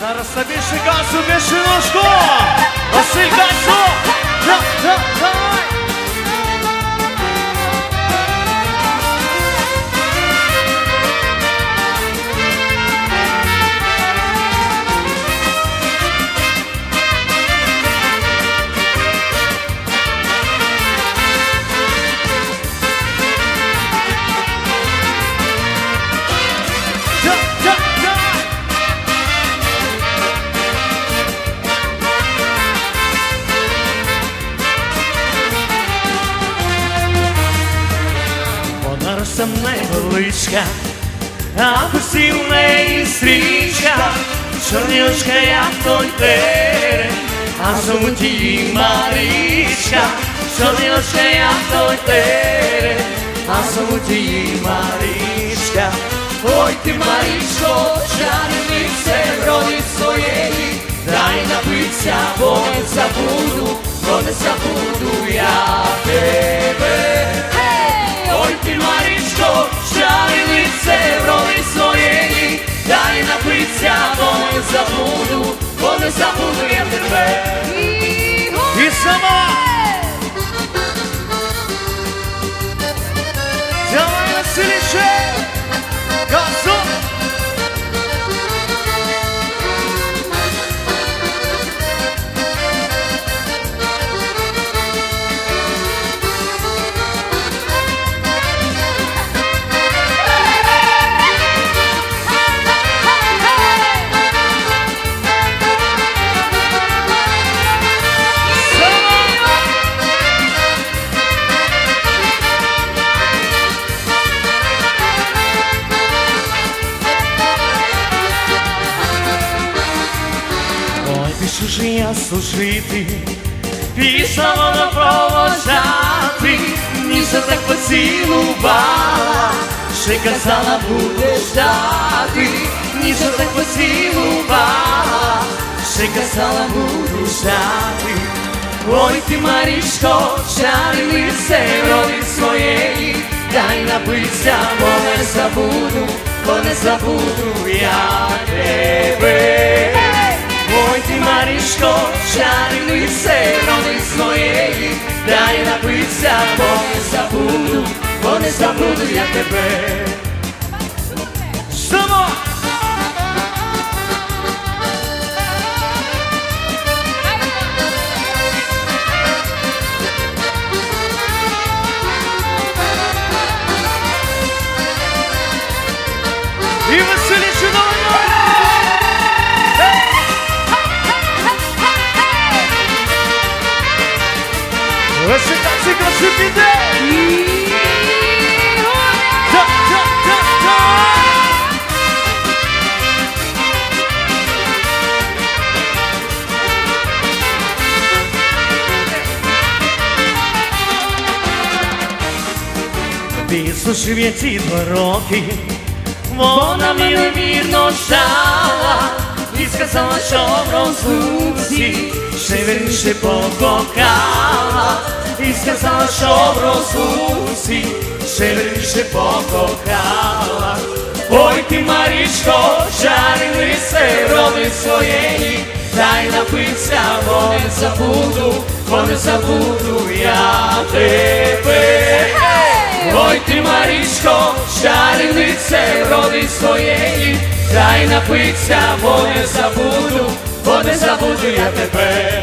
Зараз та більше газу, більше ножку! Василь газу! Да, да, давай! Да, Вона невеличка, а посів в неї стрічка, чорнючка, як той терен, а зовуть її Марічка, чорнючка, як той терен, а зовуть її Марічка. Ой ти, Марічко, чарівнице, в ролі своєї, дай напиться, бо не забуду, бо не забуду я тебе. Бо не забуду я Ой, ж я служити, пішла провожати, ніжно так поцілувала, ще казала буде ждати, ніжно так поцілувала, ще казала буду ждати. Ой ти, Марічко, чарівнице ролі своєї, дай напиться, бо не забуду, бо не забуду я дай напиться, бо не забуду, бо не забуду я тебе. Само! Відслужив я ці два роки, вона мене вірно жала і сказала, що в розлуці ще вірніше покохала, і сказала, що в розлуці ще вірніше покохала. Ой ти, Марічко, чарівнице роди своєї, дай напиться, бо не забуду, бо не забуду я тебе. Ой ти, Марічко, чарівниця роди своєї, дай напиться, бо не забуду, бо не забуду я тебе.